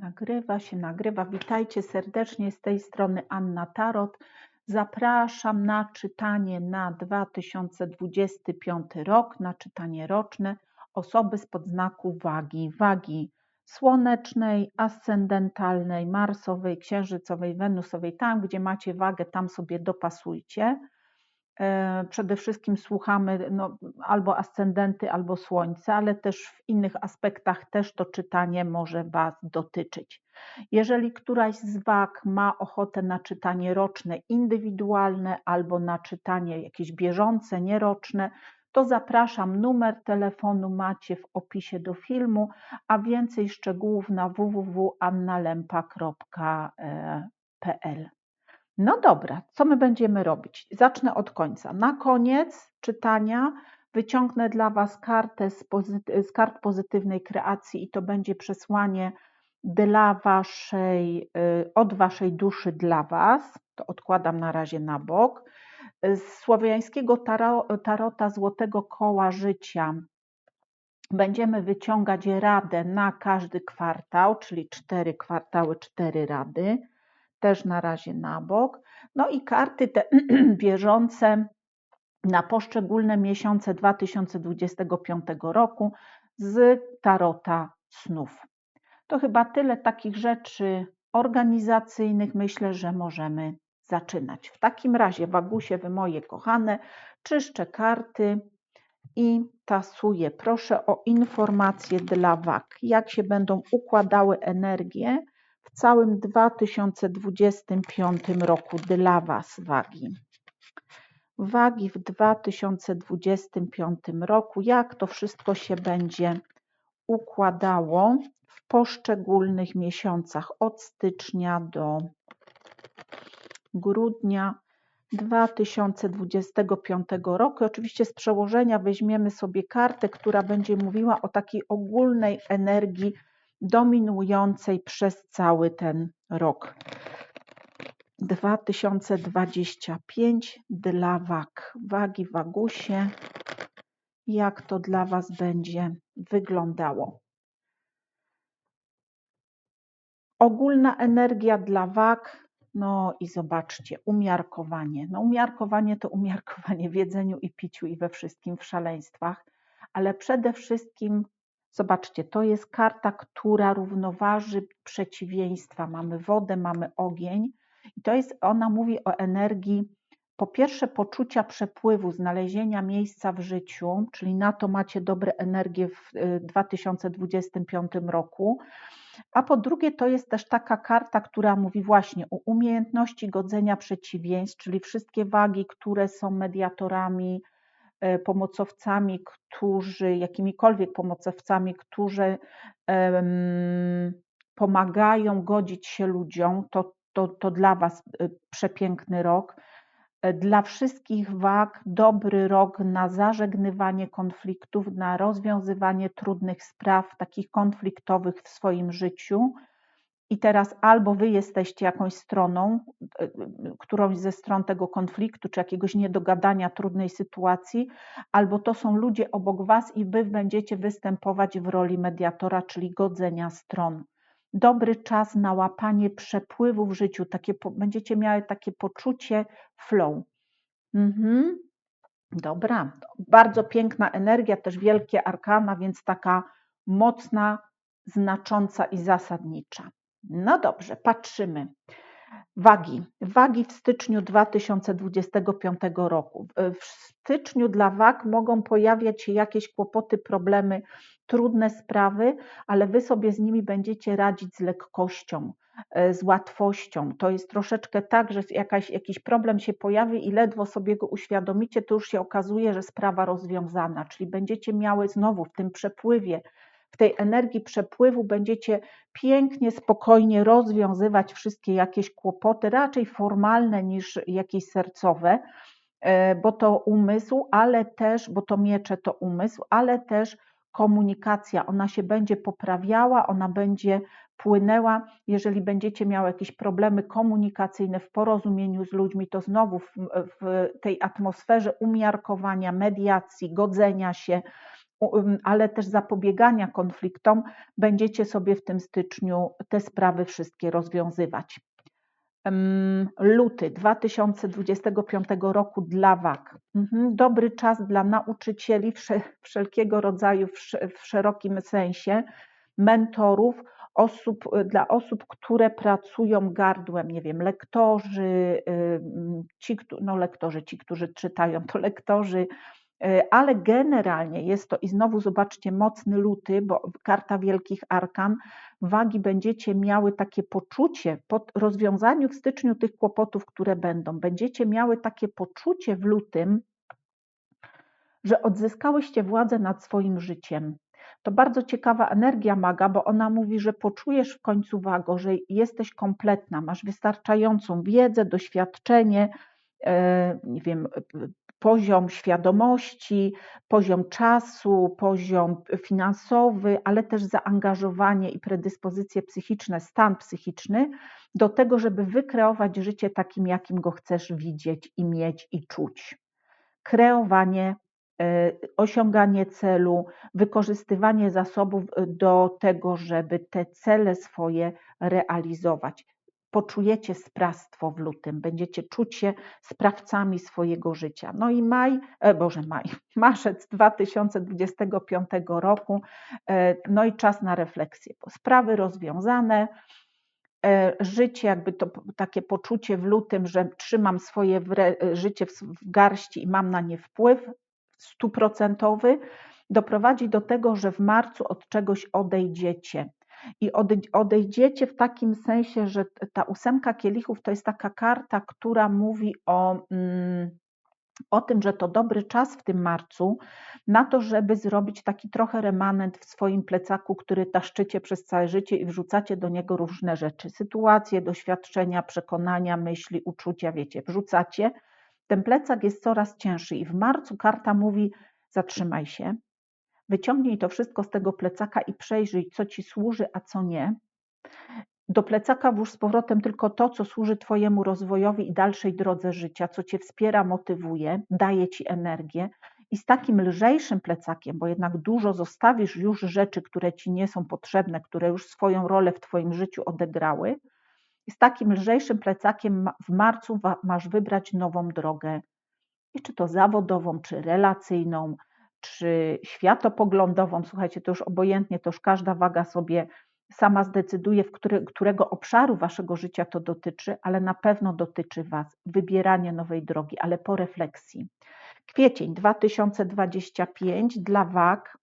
Nagrywa się, nagrywa. Witajcie serdecznie z tej strony Anna Tarot. Zapraszam na czytanie na 2025 rok, na czytanie roczne osoby z podznaku wagi, wagi słonecznej, ascendentalnej, marsowej, księżycowej, wenusowej. Tam, gdzie macie wagę, tam sobie dopasujcie. E, przede wszystkim słuchamy no, albo ascendenty, albo słońce, ale też w innych aspektach też to czytanie może Was dotyczyć. Jeżeli któraś z wag ma ochotę na czytanie roczne, indywidualne albo na czytanie jakieś bieżące, nieroczne, to zapraszam. Numer telefonu macie w opisie do filmu, a więcej szczegółów na www.annalempa.pl. No dobra, co my będziemy robić? Zacznę od końca. Na koniec czytania wyciągnę dla Was kartę z, pozyty- z kart pozytywnej kreacji i to będzie przesłanie dla waszej, y, od Waszej duszy dla Was. To odkładam na razie na bok. Z słowiańskiego tarota Złotego Koła Życia będziemy wyciągać radę na każdy kwartał, czyli cztery kwartały, cztery rady też na razie na bok. No i karty te bieżące na poszczególne miesiące 2025 roku z Tarota Snów. To chyba tyle takich rzeczy organizacyjnych. Myślę, że możemy zaczynać. W takim razie, Wagusie, wy moje kochane, czyszczę karty i tasuję. Proszę o informacje dla wag, jak się będą układały energie całym 2025 roku dla Was wagi. Wagi w 2025 roku, jak to wszystko się będzie układało w poszczególnych miesiącach od stycznia do grudnia 2025 roku. Oczywiście z przełożenia weźmiemy sobie kartę, która będzie mówiła o takiej ogólnej energii dominującej przez cały ten rok. 2025 dla wag. Wagi wagusie. Jak to dla Was będzie wyglądało? Ogólna energia dla wag. No i zobaczcie, umiarkowanie. No umiarkowanie to umiarkowanie w jedzeniu i piciu i we wszystkim w szaleństwach, ale przede wszystkim Zobaczcie, to jest karta, która równoważy przeciwieństwa. Mamy wodę, mamy ogień i to jest, ona mówi o energii po pierwsze poczucia przepływu, znalezienia miejsca w życiu, czyli na to macie dobre energie w 2025 y, roku. A po drugie, to jest też taka karta, która mówi właśnie o umiejętności godzenia przeciwieństw, czyli wszystkie wagi, które są mediatorami, pomocowcami, którzy, jakimikolwiek pomocowcami, którzy pomagają godzić się ludziom, to, to, to dla Was e, przepiękny rok. E, dla wszystkich wag dobry rok na zażegnywanie konfliktów, na rozwiązywanie trudnych spraw, takich konfliktowych w swoim życiu i teraz albo wy jesteście jakąś stroną, e, którąś ze stron tego konfliktu, czy jakiegoś niedogadania, trudnej sytuacji, albo to są ludzie obok was i wy będziecie występować w roli mediatora, czyli godzenia stron. Dobry czas na łapanie przepływu w życiu, takie, będziecie miały takie poczucie flow. Mhm. Dobra, bardzo piękna energia, też wielkie arkana, więc taka mocna, znacząca i zasadnicza. No dobrze, patrzymy. Wagi. Wagi w styczniu 2025 roku. W styczniu dla wag mogą pojawiać się jakieś kłopoty, problemy, trudne sprawy, ale wy sobie z nimi będziecie radzić z lekkością, e, z łatwością. To jest troszeczkę tak, że jakaś, jakiś problem się pojawi i ledwo sobie go uświadomicie, to już się okazuje, że sprawa rozwiązana, czyli będziecie miały znowu w tym przepływie w tej energii przepływu będziecie pięknie, spokojnie rozwiązywać wszystkie jakieś kłopoty, raczej formalne niż jakieś sercowe, e, bo to umysł, ale też, bo to miecze to umysł, ale też komunikacja, ona się będzie poprawiała, ona będzie płynęła. Jeżeli będziecie miały jakieś problemy komunikacyjne w porozumieniu z ludźmi, to znowu w, w tej atmosferze umiarkowania, mediacji, godzenia się, ale też zapobiegania konfliktom, będziecie sobie w tym styczniu te sprawy wszystkie rozwiązywać. Luty 2025 roku dla WAK. Mhm, dobry czas dla nauczycieli wszelkiego rodzaju w szerokim sensie, mentorów, osób, dla osób, które pracują gardłem, nie wiem, lektorzy, ci, no lektorzy, ci, którzy czytają, to lektorzy, y, ale generalnie jest to, i znowu zobaczcie, mocny luty, bo karta wielkich arkan, wagi będziecie miały takie poczucie, po rozwiązaniu w styczniu tych kłopotów, które będą, będziecie miały takie poczucie w lutym, że odzyskałyście władzę nad swoim życiem. To bardzo ciekawa energia maga, bo ona mówi, że poczujesz w końcu wago, że jesteś kompletna, masz wystarczającą wiedzę, doświadczenie, e, nie wiem, poziom świadomości, poziom czasu, poziom finansowy, ale też zaangażowanie i predyspozycje psychiczne, stan psychiczny do tego, żeby wykreować życie takim, jakim go chcesz widzieć i mieć i czuć. Kreowanie E, osiąganie celu, wykorzystywanie zasobów e, do tego, żeby te cele swoje realizować. Poczujecie sprawstwo w lutym, będziecie czuć się sprawcami swojego życia. No i maj, e, Boże, maj, marzec 2025 roku, e, no i czas na refleksję. Sprawy rozwiązane, e, życie, jakby to takie poczucie w lutym, że trzymam swoje życie w garści i mam na nie wpływ, stuprocentowy doprowadzi do tego, że w marcu od czegoś odejdziecie. I odejdziecie w takim sensie, że ta ósemka kielichów to jest taka karta, która mówi o, mm, o tym, że to dobry czas w tym marcu na to, żeby zrobić taki trochę remanent w swoim plecaku, który taszczycie przez całe życie i wrzucacie do niego różne rzeczy, sytuacje, doświadczenia, przekonania, myśli, uczucia, wiecie, wrzucacie. Ten plecak jest coraz cięższy i w marcu karta mówi: zatrzymaj się, wyciągnij to wszystko z tego plecaka i przejrzyj, co ci służy, a co nie. Do plecaka włóż z powrotem tylko to, co służy Twojemu rozwojowi i dalszej drodze życia, co Cię wspiera, motywuje, daje Ci energię. I z takim lżejszym plecakiem, bo jednak dużo zostawisz już rzeczy, które Ci nie są potrzebne, które już swoją rolę w Twoim życiu odegrały, z takim lżejszym plecakiem w marcu masz wybrać nową drogę. I czy to zawodową, czy relacyjną, czy światopoglądową. Słuchajcie, to już obojętnie, to już każda waga sobie sama zdecyduje, w który, którego obszaru waszego życia to dotyczy, ale na pewno dotyczy was wybieranie nowej drogi, ale po refleksji. Kwiecień 2025 dla wag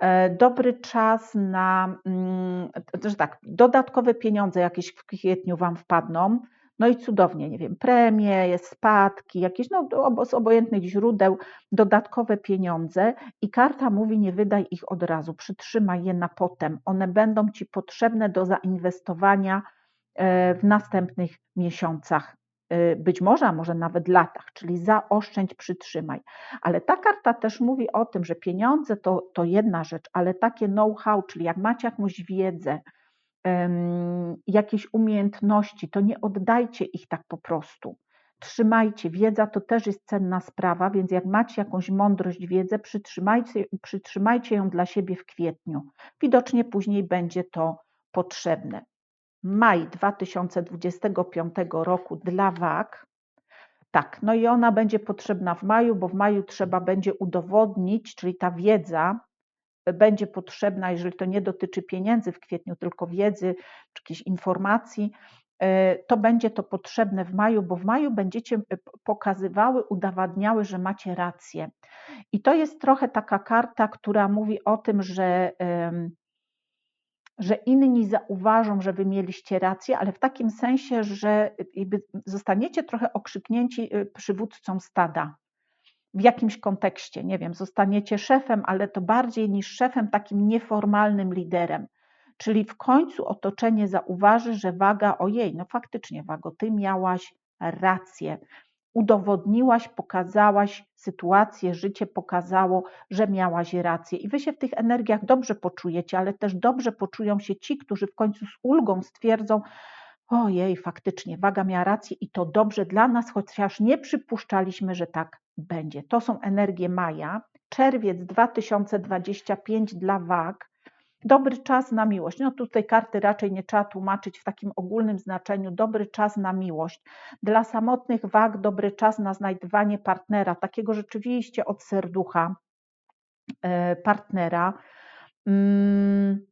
E, dobry czas na, mm, że tak, dodatkowe pieniądze jakieś w kwietniu Wam wpadną, no i cudownie, nie wiem, premie, spadki, jakieś no, z obojętnych źródeł, dodatkowe pieniądze i karta mówi nie wydaj ich od razu, przytrzymaj je na potem. One będą Ci potrzebne do zainwestowania e, w następnych miesiącach. Y, być może, a może nawet latach, czyli zaoszczędź, przytrzymaj. Ale ta karta też mówi o tym, że pieniądze to, to jedna rzecz, ale takie know-how, czyli jak macie jakąś wiedzę, jakieś umiejętności, to nie oddajcie ich tak po prostu. Trzymajcie, wiedza to też jest cenna sprawa, więc jak macie jakąś mądrość, wiedzę, przytrzymajcie, przytrzymajcie ją dla siebie w kwietniu. Widocznie później będzie to potrzebne maj 2025 roku dla WAG. Tak, no i ona będzie potrzebna w maju, bo w maju trzeba będzie udowodnić, czyli ta wiedza będzie potrzebna, jeżeli to nie dotyczy pieniędzy w kwietniu, tylko wiedzy czy jakiejś informacji, e, to będzie to potrzebne w maju, bo w maju będziecie e, pokazywały, udowadniały, że macie rację. I to jest trochę taka karta, która mówi o tym, że że inni zauważą, że wy mieliście rację, ale w takim sensie, że zostaniecie trochę okrzyknięci przywódcą stada. W jakimś kontekście, nie wiem, zostaniecie szefem, ale to bardziej niż szefem, takim nieformalnym liderem. Czyli w końcu otoczenie zauważy, że waga, ojej, no faktycznie, wago, ty miałaś rację udowodniłaś, pokazałaś sytuację, życie pokazało, że miałaś rację. I wy się w tych energiach dobrze poczujecie, ale też dobrze poczują się ci, którzy w końcu z ulgą stwierdzą, ojej, faktycznie, waga miała rację i to dobrze dla nas, chociaż nie przypuszczaliśmy, że tak będzie. To są energie Maja, Czerwiec 2025 dla wag. Dobry czas na miłość. No tutaj karty raczej nie trzeba tłumaczyć w takim ogólnym znaczeniu. Dobry czas na miłość. Dla samotnych wag dobry czas na znajdywanie partnera, takiego rzeczywiście od serducha e, partnera. Mm,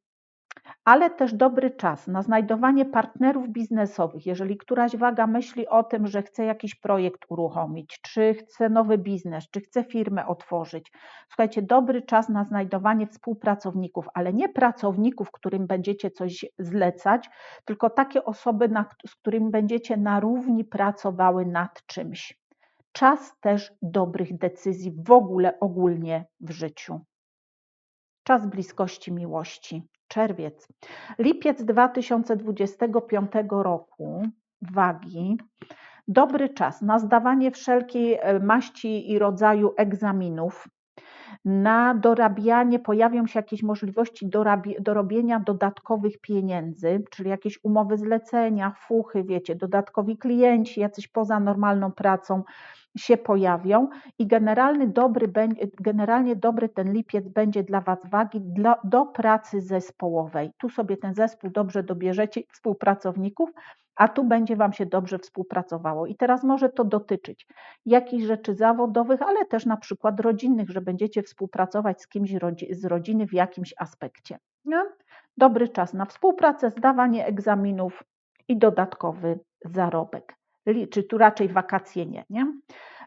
ale też dobry czas na znajdowanie partnerów biznesowych. Jeżeli któraś waga myśli o tym, że chce jakiś projekt uruchomić, czy chce nowy biznes, czy chce firmę otworzyć, słuchajcie, dobry czas na znajdowanie współpracowników, ale nie pracowników, którym będziecie coś zlecać, tylko takie osoby, z którymi będziecie na równi pracowały nad czymś. Czas też dobrych decyzji w ogóle ogólnie w życiu. Czas bliskości miłości. Czerwiec. Lipiec 2025 roku, wagi, dobry czas na zdawanie wszelkiej e, maści i rodzaju egzaminów, na dorabianie, pojawią się jakieś możliwości dorobienia dodatkowych pieniędzy, czyli jakieś umowy zlecenia, fuchy, wiecie, dodatkowi klienci, jacyś poza normalną pracą, się pojawią i generalny dobry, generalnie dobry ten lipiec będzie dla Was wagi do pracy zespołowej. Tu sobie ten zespół dobrze dobierzecie, współpracowników, a tu będzie Wam się dobrze współpracowało. I teraz może to dotyczyć jakichś rzeczy zawodowych, ale też na przykład rodzinnych, że będziecie współpracować z kimś z rodziny w jakimś aspekcie. No? Dobry czas na współpracę, zdawanie egzaminów i dodatkowy zarobek czy tu raczej wakacje nie, nie?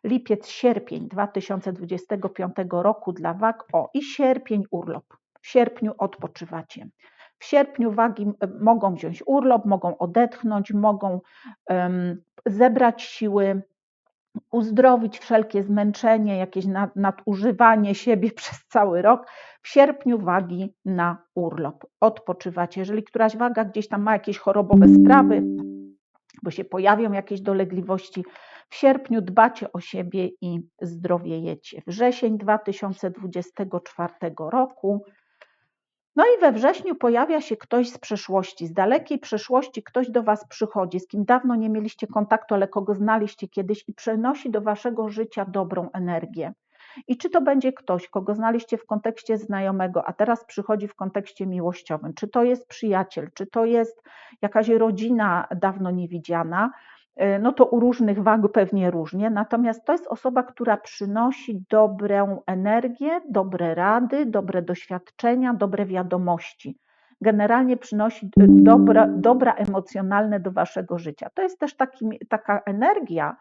Lipiec, sierpień 2025 roku dla wag. O, i sierpień urlop. W sierpniu odpoczywacie. W sierpniu wagi mogą wziąć urlop, mogą odetchnąć, mogą um, zebrać siły, uzdrowić wszelkie zmęczenie, jakieś nadużywanie siebie przez cały rok. W sierpniu wagi na urlop. Odpoczywacie. Jeżeli któraś waga gdzieś tam ma jakieś chorobowe sprawy, bo się pojawią jakieś dolegliwości. W sierpniu dbacie o siebie i zdrowiejecie. Wrzesień 2024 roku. No i we wrześniu pojawia się ktoś z przeszłości, z dalekiej przeszłości ktoś do Was przychodzi, z kim dawno nie mieliście kontaktu, ale kogo znaliście kiedyś i przenosi do Waszego życia dobrą energię. I czy to będzie ktoś, kogo znaliście w kontekście znajomego, a teraz przychodzi w kontekście miłościowym, czy to jest przyjaciel, czy to jest jakaś rodzina dawno niewidziana, y, no to u różnych wag pewnie różnie, natomiast to jest osoba, która przynosi dobrą energię, dobre rady, dobre doświadczenia, dobre wiadomości. Generalnie przynosi dobra, dobra emocjonalne do waszego życia. To jest też taki, taka energia,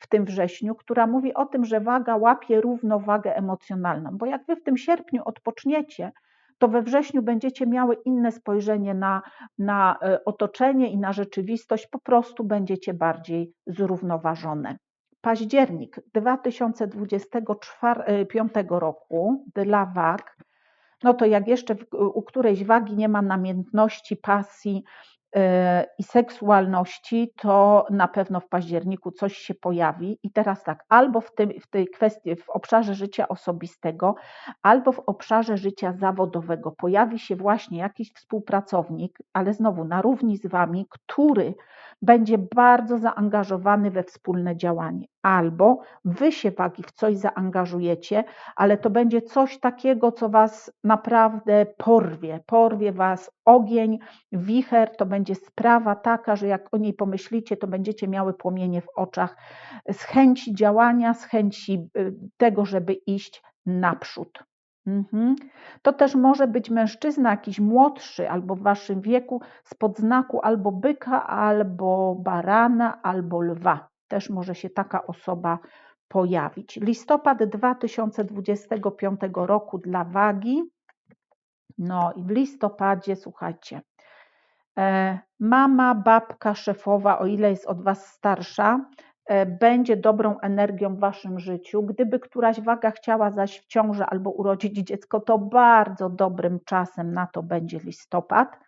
w tym wrześniu, która mówi o tym, że waga łapie równowagę emocjonalną, bo jak wy w tym sierpniu odpoczniecie, to we wrześniu będziecie miały inne spojrzenie na, na e, otoczenie i na rzeczywistość, po prostu będziecie bardziej zrównoważone. Październik 2025 e, roku dla wag, no to jak jeszcze u którejś wagi nie ma namiętności, pasji, i seksualności, to na pewno w październiku coś się pojawi. I teraz tak, albo w, tym, w tej kwestii, w obszarze życia osobistego, albo w obszarze życia zawodowego pojawi się właśnie jakiś współpracownik, ale znowu na równi z Wami, który będzie bardzo zaangażowany we wspólne działanie. Albo Wy się wagi w coś zaangażujecie, ale to będzie coś takiego, co Was naprawdę porwie. Porwie Was ogień, wicher, to będzie sprawa taka, że jak o niej pomyślicie, to będziecie miały płomienie w oczach z chęci działania, z chęci y, tego, żeby iść naprzód. Mhm. To też może być mężczyzna jakiś młodszy albo w waszym wieku spod znaku albo byka, albo barana, albo lwa. Też może się taka osoba pojawić. Listopad 2025 roku dla wagi. No i w listopadzie, słuchajcie, e, mama, babka, szefowa, o ile jest od was starsza, E, będzie dobrą energią w waszym życiu. Gdyby któraś waga chciała zaś w ciąży albo urodzić dziecko, to bardzo dobrym czasem na to będzie listopad.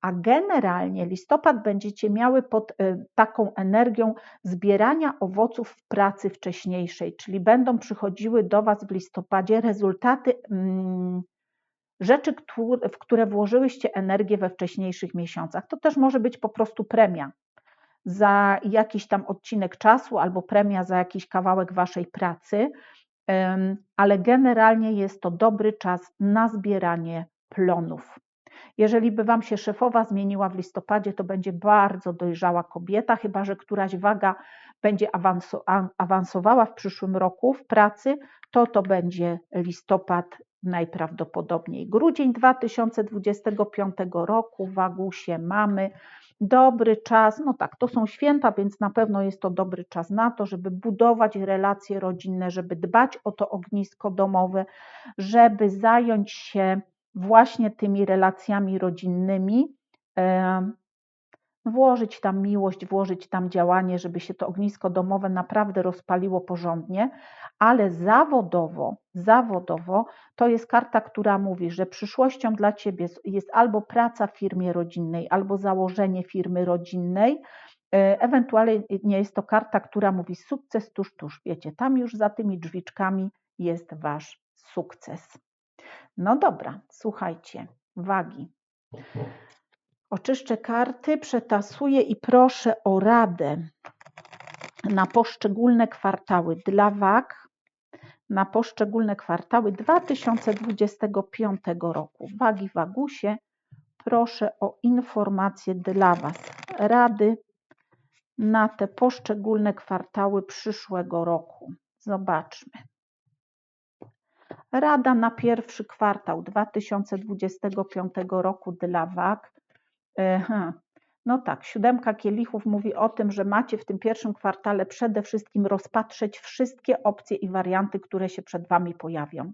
A generalnie listopad będziecie miały pod e, taką energią zbierania owoców w pracy wcześniejszej, czyli będą przychodziły do Was w listopadzie rezultaty mm, rzeczy, w które włożyłyście energię we wcześniejszych miesiącach. To też może być po prostu premia za jakiś tam odcinek czasu albo premia za jakiś kawałek waszej pracy. ale generalnie jest to dobry czas na zbieranie plonów. Jeżeli by Wam się szefowa zmieniła w listopadzie, to będzie bardzo dojrzała kobieta, chyba że któraś waga będzie awansowała w przyszłym roku w pracy, to to będzie listopad najprawdopodobniej. Grudzień 2025 roku, Wagusie mamy. Dobry czas, no tak, to są święta, więc na pewno jest to dobry czas na to, żeby budować relacje rodzinne, żeby dbać o to ognisko domowe, żeby zająć się właśnie tymi relacjami rodzinnymi, em, włożyć tam miłość, włożyć tam działanie, żeby się to ognisko domowe naprawdę rozpaliło porządnie, ale zawodowo, zawodowo to jest karta, która mówi, że przyszłością dla Ciebie jest albo praca w firmie rodzinnej, albo założenie firmy rodzinnej, E, Ewentualnie nie jest to karta, która mówi sukces tuż, tuż. Wiecie, tam już za tymi drzwiczkami jest Wasz sukces. No dobra, słuchajcie, wagi. Oczyszczę karty, przetasuję i proszę o radę na poszczególne kwartały dla wag, na poszczególne kwartały 2025 roku. Wagi Wagusie, proszę o informacje dla Was. Rady na te poszczególne kwartały przyszłego roku. Zobaczmy. Rada na pierwszy kwartał 2025 roku dla wag. No tak, siódemka kielichów mówi o tym, że macie w tym pierwszym kwartale przede wszystkim rozpatrzeć wszystkie opcje i warianty, które się przed Wami pojawią.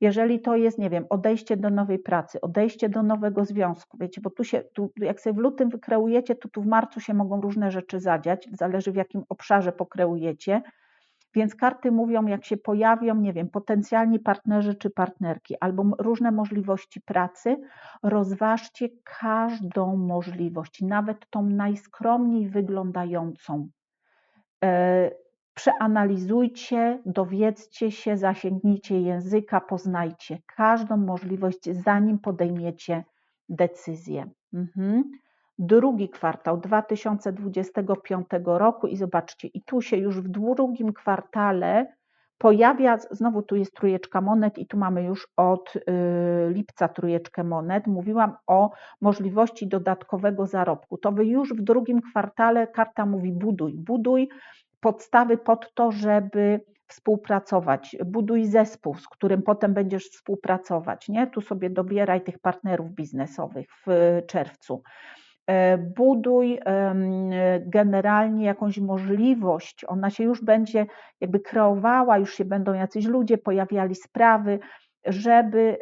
Jeżeli to jest, nie wiem, odejście do nowej pracy, odejście do nowego związku, wiecie, bo tu się, tu, jak sobie w lutym wykreujecie, to tu w marcu się mogą różne rzeczy zadziać, zależy w jakim obszarze pokreujecie. Więc karty mówią, jak się pojawią, nie wiem, potencjalni partnerzy czy partnerki, albo różne możliwości pracy, rozważcie każdą możliwość, nawet tą najskromniej wyglądającą. E, przeanalizujcie, dowiedzcie się, zasięgnijcie języka, poznajcie każdą możliwość, zanim podejmiecie decyzję. Mhm. Drugi kwartał 2025 roku i zobaczcie, i tu się już w drugim kwartale pojawia, znowu tu jest trójeczka monet i tu mamy już od y, lipca trójeczkę monet. Mówiłam o możliwości dodatkowego zarobku. To wy już w drugim kwartale karta mówi buduj, buduj podstawy pod to, żeby współpracować. Buduj zespół, z którym potem będziesz współpracować. Nie? Tu sobie dobieraj tych partnerów biznesowych w czerwcu. E, buduj generalnie jakąś możliwość, ona się już będzie jakby kreowała, już się będą jacyś ludzie pojawiali, sprawy, żeby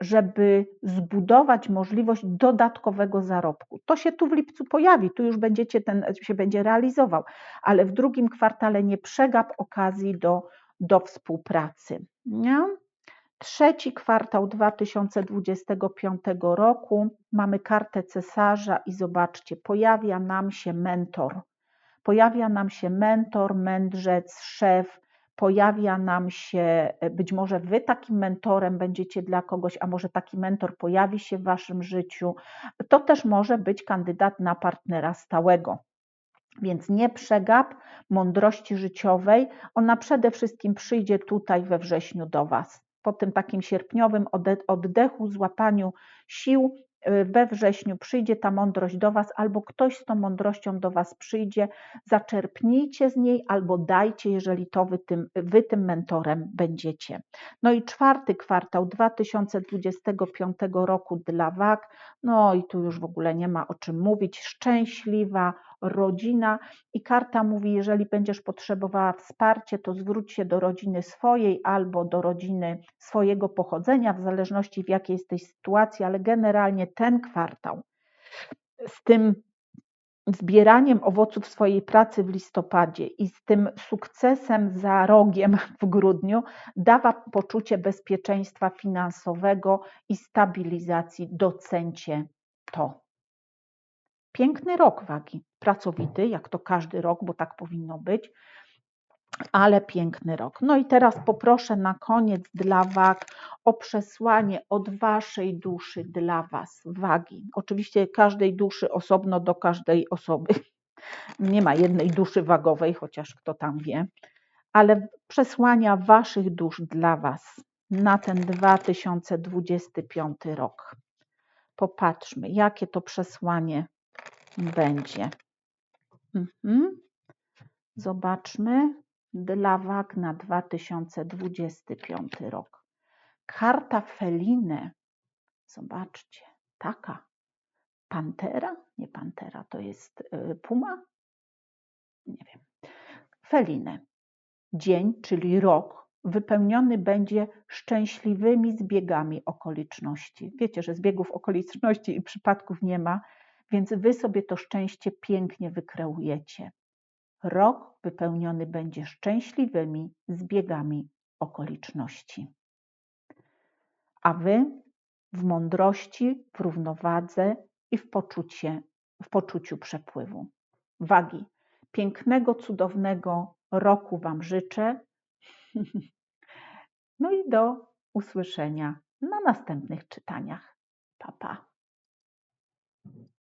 żeby zbudować możliwość dodatkowego zarobku. To się tu w lipcu pojawi, tu już będziecie ten się będzie realizował, ale w drugim kwartale nie przegap okazji do, do współpracy. Nie? Trzeci kwartał 2025 roku mamy kartę cesarza i zobaczcie, pojawia nam się mentor. Pojawia nam się mentor, mędrzec, szef, pojawia nam się, e, być może wy takim mentorem będziecie dla kogoś, a może taki mentor pojawi się w waszym życiu. To też może być kandydat na partnera stałego. Więc nie przegap mądrości życiowej. Ona przede wszystkim przyjdzie tutaj we wrześniu do Was. Po tym takim sierpniowym oddechu, złapaniu sił, Y, we wrześniu przyjdzie ta mądrość do Was, albo ktoś z tą mądrością do Was przyjdzie, zaczerpnijcie z niej, albo dajcie, jeżeli to wy tym, wy tym mentorem będziecie. No i czwarty kwartał 2025 roku dla WAG, no i tu już w ogóle nie ma o czym mówić, szczęśliwa, rodzina i karta mówi, jeżeli będziesz potrzebowała wsparcia, to zwróć się do rodziny swojej albo do rodziny swojego pochodzenia, w zależności w jakiej jesteś sytuacji, ale generalnie ten kwartał z tym zbieraniem owoców swojej pracy w listopadzie i z tym sukcesem za rogiem w grudniu dawa poczucie bezpieczeństwa finansowego i stabilizacji. Docencie to. Piękny rok wagi, pracowity, jak to każdy rok, bo tak powinno być, ale piękny rok. No i teraz poproszę na koniec dla wag o przesłanie od waszej duszy dla was, wagi. Oczywiście każdej duszy osobno do każdej osoby. Nie ma jednej duszy wagowej, chociaż kto tam wie. ale przesłania Waszych dusz dla Was na ten 2025 rok. Popatrzmy, jakie to przesłanie będzie. Mhm. Zobaczmy dla wag na 2025 rok. Karta Feline. Zobaczcie, taka. Pantera? Nie pantera, to jest y, puma? Nie wiem. Feline. Dzień, czyli rok, wypełniony będzie szczęśliwymi zbiegami okoliczności. Wiecie, że zbiegów okoliczności i przypadków nie ma, więc wy sobie to szczęście pięknie wykreujecie. Rok wypełniony będzie szczęśliwymi zbiegami okoliczności. A wy w mądrości, w równowadze i w, poczucie, w poczuciu przepływu. Wagi, pięknego, cudownego roku Wam życzę. No i do usłyszenia na następnych czytaniach. Pa, pa.